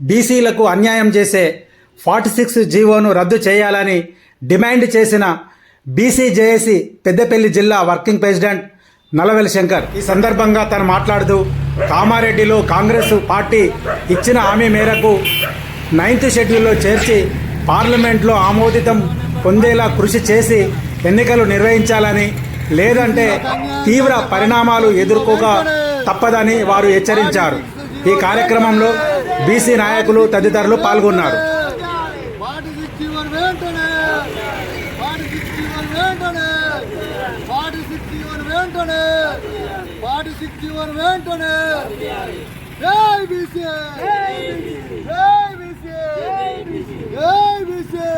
బీసీలకు అన్యాయం చేసే ఫార్టీ సిక్స్ జీవోను రద్దు చేయాలని డిమాండ్ చేసిన బీసీ జేఏసీ పెద్దపల్లి జిల్లా వర్కింగ్ ప్రెసిడెంట్ నలవెల శంకర్. ఈ సందర్భంగా తను మాట్లాడుతూ కామారెడ్డిలో కాంగ్రెస్ పార్టీ ఇచ్చిన హామీ మేరకు నైన్త్ షెడ్యూల్లో చేర్చి పార్లమెంట్లో ఆమోదితం పొందేలా కృషి చేసి ఎన్నికలు నిర్వహించాలని లేదంటే తీవ్ర పరిణామాలు ఎదుర్కోక తప్పదని వారు హెచ్చరించారు. ఈ కార్యక్రమంలో బీసీ నాయకులు తదితరులు పాల్గొన్నారు. వెంటనే వాటి సిక్స్టీ వన్ వెంటనే వాటి సిక్స్టీ వన్ వెంటనే వాటి సిక్స్టీ వన్ వెంటనే జై బీసీ జై బీసీ జై బీసీ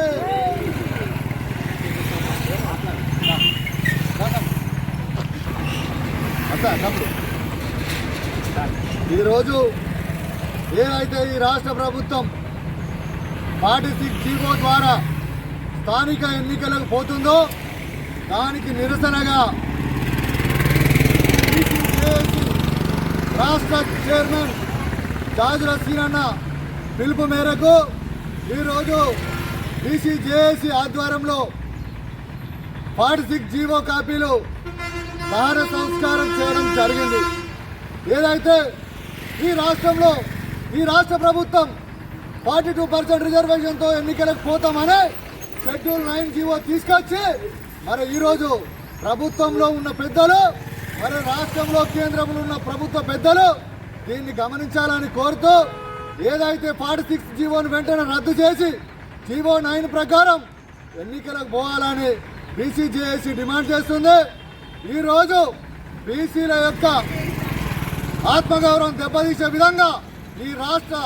ఈరోజు ఏదైతే ఈ రాష్ట్ర ప్రభుత్వం ఫార్టీ సిక్స్ జీవో ద్వారా స్థానిక ఎన్నికలకు పోతుందో దానికి నిరసనగా రాష్ట్ర చైర్మన్ జాజుల సీనన్న పిలుపు మేరకు ఈరోజు బీసీజేఏసీ ఆధ్వర్యంలో ఫార్టీ సిక్స్ జీవో కాపీలు దహన సంస్కారం చేయడం జరిగింది. ఏదైతే ఈ రాష్ట్రంలో ఈ రాష్ట్ర ప్రభుత్వం ఫార్టీ టూ పర్సెంట్ రిజర్వేషన్తో ఎన్నికలకు పోతామని షెడ్యూల్ నైన్ జీవో తీసుకొచ్చి మరి ఈరోజు ప్రభుత్వంలో ఉన్న పెద్దలు మరి రాష్ట్రంలో కేంద్రంలో ఉన్న ప్రభుత్వ పెద్దలు దీన్ని గమనించాలని కోరుతూ ఏదైతే ఫార్టీ సిక్స్ జీవోను వెంటనే రద్దు చేసి జీవో నైన్ ప్రకారం ఎన్నికలకు పోవాలని బీసీజేఏసీ డిమాండ్ చేస్తుంది. ఈరోజు బీసీల యొక్క ఆత్మగౌరవం దెబ్బతీసే విధంగా ఈ రాష్ట్ర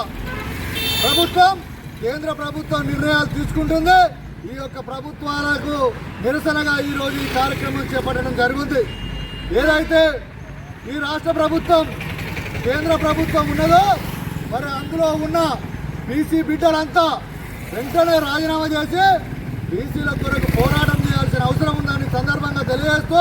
ప్రభుత్వం కేంద్ర ప్రభుత్వం నిర్ణయాలు తీసుకుంటుంది. ఈ యొక్క ప్రభుత్వాలకు నిరసనగా ఈ రోజు ఈ కార్యక్రమం చేపట్టడం జరుగుతుంది. ఏదైతే ఈ రాష్ట్ర ప్రభుత్వం కేంద్ర ప్రభుత్వం ఉన్నదో మరి అందులో ఉన్న బీసీ బిడ్డలంతా వెంటనే రాజీనామా చేసి బీసీల కొరకు పోరాటం చేయాల్సిన అవసరం ఉందని సందర్భంగా తెలియజేస్తూ